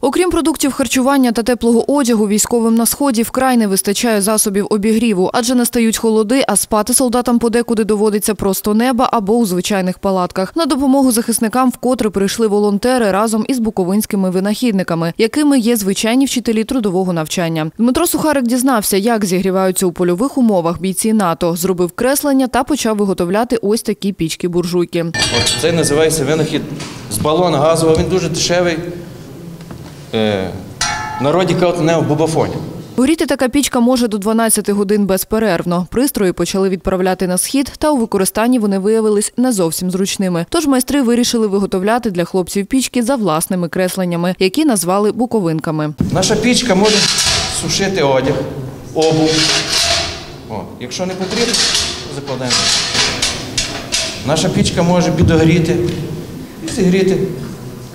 Окрім продуктів харчування та теплого одягу, військовим на сході вкрай не вистачає засобів обігріву, адже настають холоди, а спати солдатам подекуди доводиться просто неба або у звичайних палатках. На допомогу захисникам вкотре прийшли волонтери разом із буковинськими винахідниками, якими є звичайні вчителі трудового навчання. Дмитро Сухарик дізнався, як зігріваються у польових умовах бійці НАТО, зробив креслення та почав виготовляти ось такі пічки-буржуйки. Це називається винахід з балона газового. Він дуже дешевий. Е, народі кажуть не в бубафоні. Горіти така пічка може до 12 годин безперервно. Пристрої почали відправляти на схід, та у використанні вони виявились не зовсім зручними. Тож майстри вирішили виготовляти для хлопців пічки за власними кресленнями, які назвали буковинками. Наша пічка може сушити одяг, обув. О, якщо не потрібно, закладаємо. Наша пічка може підогріти і зігріти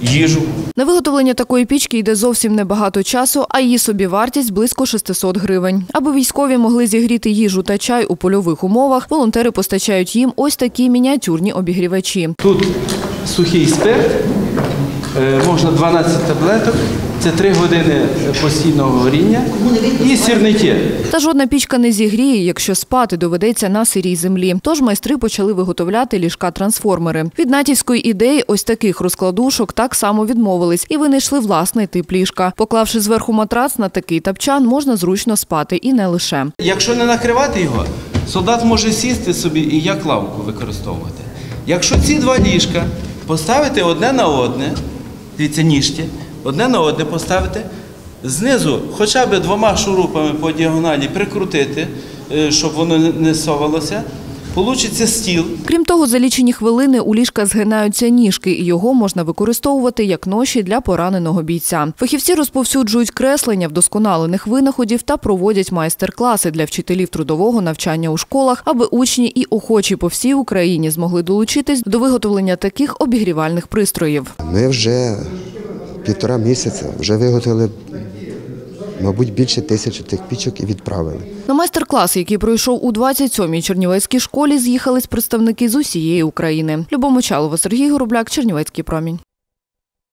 їжу. На виготовлення такої пічки йде зовсім небагато часу, а її собівартість близько 600 гривень. Аби військові могли зігріти їжу та чай у польових умовах, волонтери постачають їм ось такі мініатюрні обігрівачі. Тут сухий спирт, можна 12 таблеток, це 3 години постійного горіння і сірники. Та жодна пічка не зігріє, якщо спати доведеться на сирій землі. Тож майстри почали виготовляти ліжка-трансформери. Від натівської ідеї ось таких розкладушок так само відмовились і винайшли власний тип ліжка. Поклавши зверху матрац на такий тапчан, можна зручно спати і не лише. Якщо не накривати його, солдат може сісти собі і як лавку використовувати. Якщо ці два ліжка поставити одне на одне, дивіться, ніжки, одне на одне поставити, знизу хоча б двома шурупами по діагоналі прикрутити, е, щоб воно не- не совалося, получиться стіл. Крім того, за лічені хвилини у ліжка згинаються ніжки, і його можна використовувати як ноші для пораненого бійця. Фахівці розповсюджують креслення вдосконалених винаходів та проводять майстер-класи для вчителів трудового навчання у школах, аби учні і охочі по всій Україні змогли долучитись до виготовлення таких обігрівальних пристроїв. Ми вже півтора місяця вже виготовили, мабуть, більше тисячі тих пічок і відправили. На майстер-клас, який пройшов у 27-й Чернівецькій школі, з'їхались представники з усієї України. Любомочалова, Сергій Горобляк, Чернівецький промінь.